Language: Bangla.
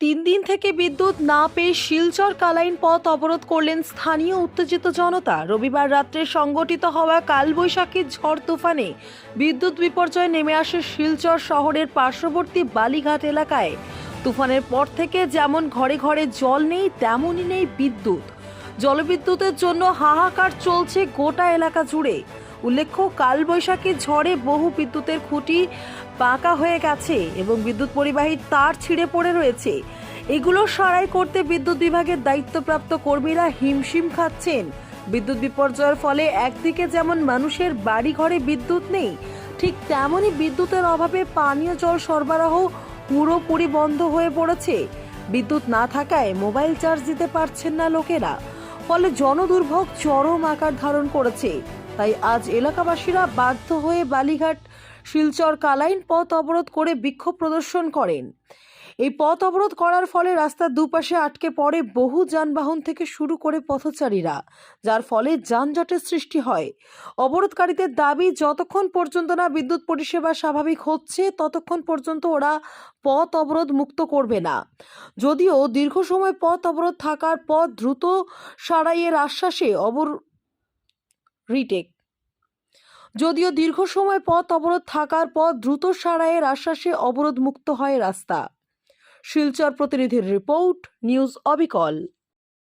তিন দিন থেকে বিদ্যুৎ না পেয়ে শিলচর কালাইন পথ অবরোধ করলেন স্থানীয় উত্তেজিত জনতা। রবিবার রাত্রে সংগঠিত হওয়া কালবৈশাখীর ঝড় তুফানে বিদ্যুৎ বিপর্যয় নেমে আসে শিলচর শহরের পার্শ্ববর্তী বালিঘাট এলাকায়। তুফানের পর থেকে যেমন ঘরে ঘরে জল নেই, তেমনই নেই বিদ্যুৎ। জলবিদ্যুতের জন্য হাহাকার চলছে গোটা এলাকা জুড়ে। উল্লেখ্য কালবৈশাখীর ঝড়ে বহু বিদ্যুতের খুঁটি পাকা হয়ে গেছে এবং বিদ্যুৎ পরিবাহী তার ছিঁড়ে পড়ে রয়েছে। এগুলো সারাই করতে বিদ্যুৎ বিভাগের দায়িত্বপ্রাপ্ত কর্মীরা হিমশিম খাচ্ছেন। বিদ্যুৎ বিপর্যয়ের ফলে একদিকে যেমন মানুষের বাড়ি ঘরে বিদ্যুৎ নেই, ঠিক তেমনই বিদ্যুতের অভাবে পানীয় জল সরবরাহ পুরোপুরি বন্ধ হয়ে পড়েছে। বিদ্যুৎ না থাকায় মোবাইল চার্জ দিতে পারছেন না লোকেরা, ফলে জনদুর্ভোগ চরম আকার ধারণ করেছে। তাই আজ এলাকাবাসীরা বাধ্য হয়ে বালিঘাট শিলচর কালাইন পথ অবরোধ করে বিক্ষোভ প্রদর্শন করেন। এই পথ অবরোধ করার ফলে রাস্তার দুপাশে আটকে পড়ে বহু যানবাহন থেকে শুরু করে পথচারীরা, যার ফলে যানজটের সৃষ্টি হয়। অবরোধকারীদের দাবি, যতক্ষণ পর্যন্ত না বিদ্যুৎ পরিষেবা স্বাভাবিক হচ্ছে, ততক্ষণ পর্যন্ত ওরা পথ অবরোধ মুক্ত করবে না। যদিও দীর্ঘ সময় পথ অবরোধ থাকার পর দ্রুত সারাইয়ের আশ্বাসে অবর রিটেক যদিও দীর্ঘ সময় পথ অবরোধ থাকার পর দ্রুত সারায়ের আশ্বাসে অবরোধ মুক্ত হয় রাস্তা। শিলচর প্রতিনিধির রিপোর্ট, নিউজ অবিকল।